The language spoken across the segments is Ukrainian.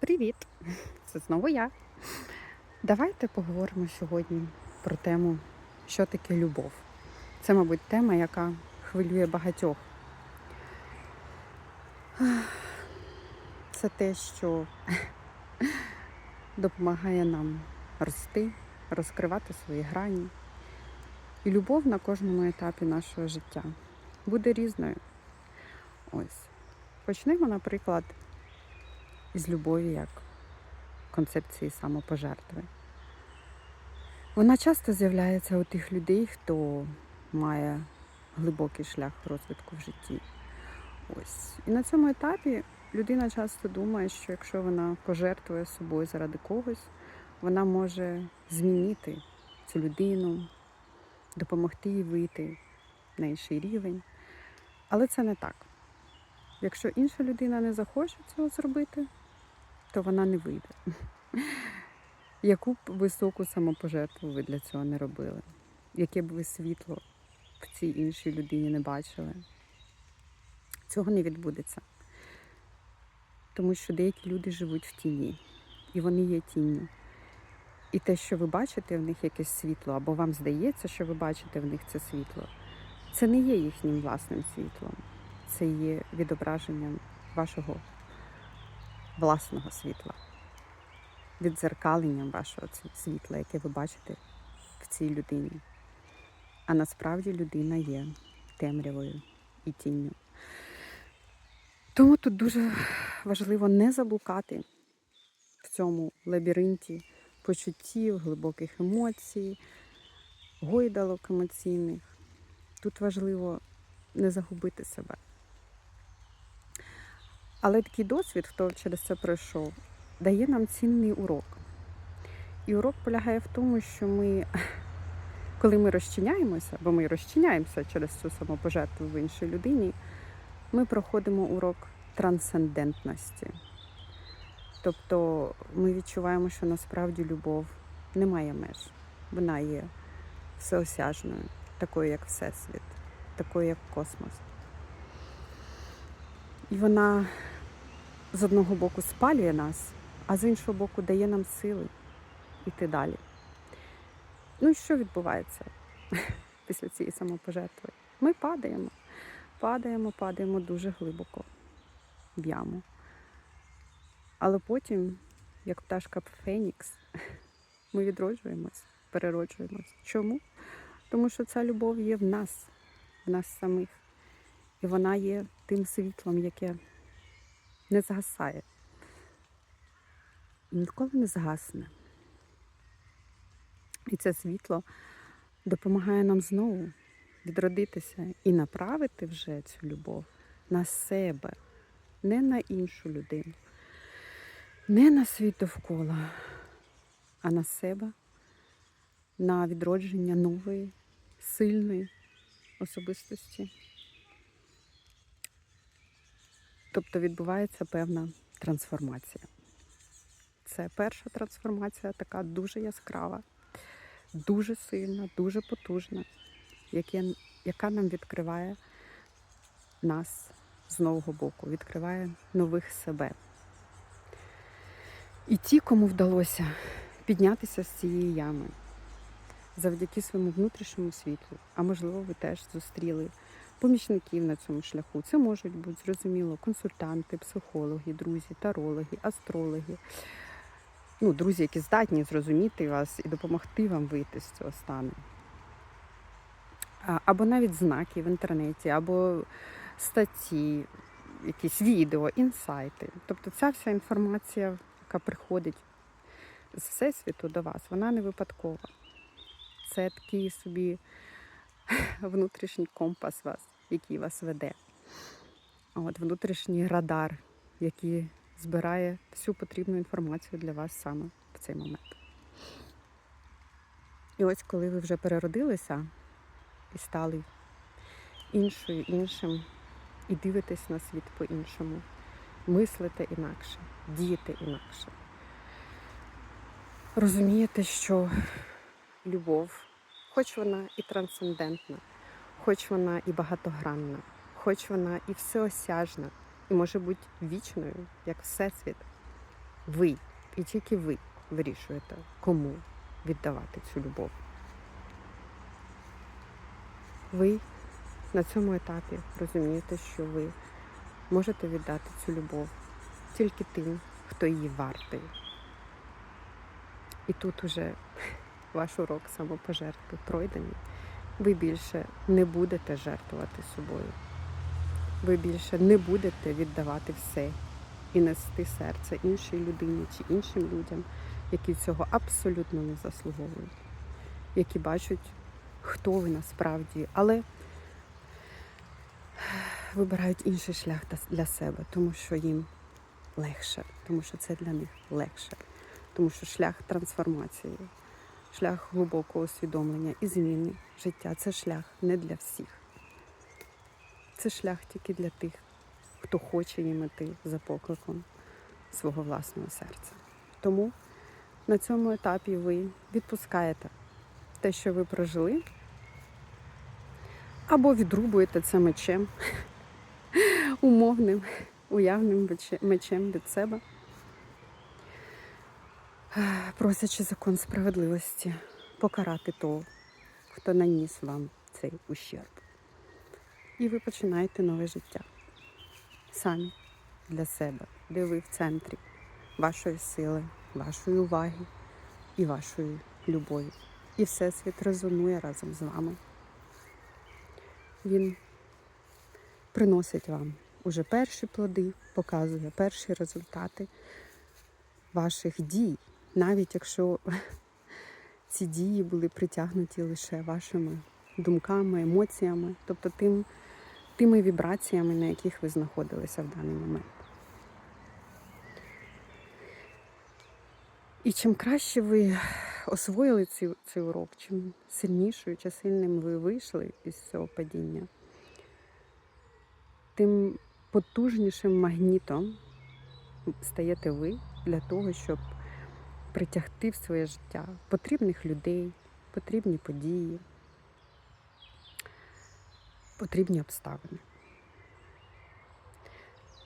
Привіт! Це знову я. Давайте поговоримо сьогодні про тему, що таке любов. Це, мабуть, тема, яка хвилює багатьох. Це те, що допомагає нам рости, розкривати свої грані. І любов на кожному етапі нашого життя буде різною. Ось. Почнемо, наприклад, із любові як концепції самопожертви. Вона часто з'являється у тих людей, хто має глибокий шлях розвитку в житті. Ось. І на цьому етапі людина часто думає, що якщо вона пожертвує собою заради когось, вона може змінити цю людину, допомогти їй вийти на інший рівень. Але це не так. Якщо інша людина не захоче цього зробити, то вона не вийде. Яку б високу самопожертву ви для цього не робили? Яке б ви світло в цій іншій людині не бачили? Цього не відбудеться. Тому що деякі люди живуть в тіні, і вони є тінню. І те, що ви бачите в них якесь світло, або вам здається, що ви бачите в них це світло, це не є їхнім власним світлом. Це є відображенням вашого власного світла, відзеркаленням вашого світла, яке ви бачите в цій людині. А насправді людина є темрявою і тінню. Тому тут дуже важливо не заблукати в цьому лабіринті почуттів, глибоких емоцій, гойдалок емоційних. Тут важливо не загубити себе. Але такий досвід, хто через це пройшов, дає нам цінний урок. І урок полягає в тому, що ми, коли ми розчиняємося, бо ми розчиняємося через цю самопожертву в іншій людині, ми проходимо урок трансцендентності. Тобто ми відчуваємо, що насправді любов не має меж. Вона є всеосяжною, такою, як Всесвіт, такою, як космос. І вона з одного боку спалює нас, а з іншого боку дає нам сили йти далі. Ну і що відбувається після цієї самопожертви? Ми падаємо, падаємо, падаємо дуже глибоко в яму. Але потім, як пташка Фенікс, ми відроджуємось, перероджуємось. Чому? Тому що ця любов є в нас, в нас самих. І вона є тим світлом, яке не згасає. Ніколи не згасне. І це світло допомагає нам знову відродитися і направити вже цю любов на себе, не на іншу людину, не на світ довкола, а на себе, на відродження нової, сильної особистості. Тобто відбувається певна трансформація. Це перша трансформація, така дуже яскрава, дуже сильна, дуже потужна, яка нам відкриває нас з нового боку, відкриває нових себе. І ті, кому вдалося піднятися з цієї ями завдяки своєму внутрішньому світлу, а можливо, ви теж зустріли помічників на цьому шляху. Це можуть бути зрозуміло консультанти, психологи, друзі, тарологи, астрологи. Ну, друзі, які здатні зрозуміти вас і допомогти вам вийти з цього стану. Або навіть знаки в інтернеті, або статті, якісь відео, інсайти. Тобто ця вся інформація, яка приходить з Всесвіту до вас, вона не випадкова. Це такий собі внутрішній компас вас, який вас веде. От, внутрішній радар, який збирає всю потрібну інформацію для вас саме в цей момент. І ось коли ви вже переродилися і стали іншою, іншим, і дивитесь на світ по-іншому, мислите інакше, дієте інакше. Розумієте, що любов, хоч вона і трансцендентна, хоч вона і багатогранна, хоч вона і всеосяжна, і може бути вічною, як Всесвіт, Ви і тільки ви вирішуєте, кому віддавати цю любов. Ви на цьому етапі розумієте, що ви можете віддати цю любов тільки тим, хто її вартий. І тут уже ваш урок самопожертви пройдений. Ви більше не будете жертвувати собою. Ви більше не будете віддавати все і нести серце іншій людині чи іншим людям, які цього абсолютно не заслуговують, які бачать, хто ви насправді, але вибирають інший шлях для- себе, тому що їм легше, тому що це для них легше, тому що шлях трансформації, шлях глибокого усвідомлення і зміни життя це шлях не для всіх. Це шлях тільки для тих, хто хоче їм іти за покликом свого власного серця. Тому на цьому етапі ви відпускаєте те, що ви прожили, або відрубуєте це мечем, умовним, уявним мечем від себе, просячи закон справедливості покарати того, хто наніс вам цей ущерб. І ви починаєте нове життя самі для себе, де ви в центрі вашої сили, вашої уваги і вашої любові. І Всесвіт резонує разом з вами. Він приносить вам уже перші плоди, показує перші результати ваших дій, навіть якщо ці дії були притягнуті лише вашими думками, емоціями, тобто тим, тими вібраціями, на яких ви знаходилися в даний момент. І чим краще ви освоїли цей, цей урок, чим сильнішою чи сильним ви вийшли із цього падіння, тим потужнішим магнітом стаєте ви для того, щоб притягти в своє життя потрібних людей, потрібні події, потрібні обставини.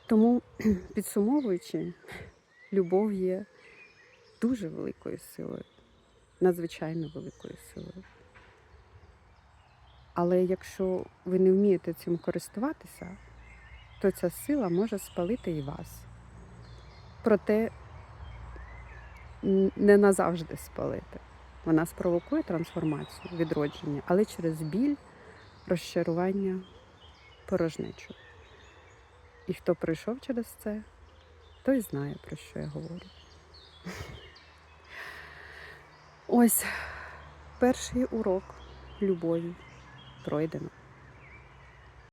Тому, підсумовуючи, любов є дуже великою силою, надзвичайно великою силою. Але якщо ви не вмієте цим користуватися, то ця сила може спалити і вас. Проте не назавжди спалити. Вона спровокує трансформацію, відродження, але через біль, розчарування, порожнечу. І хто пройшов через це, той знає, про що я говорю. Ось перший урок любові пройдено.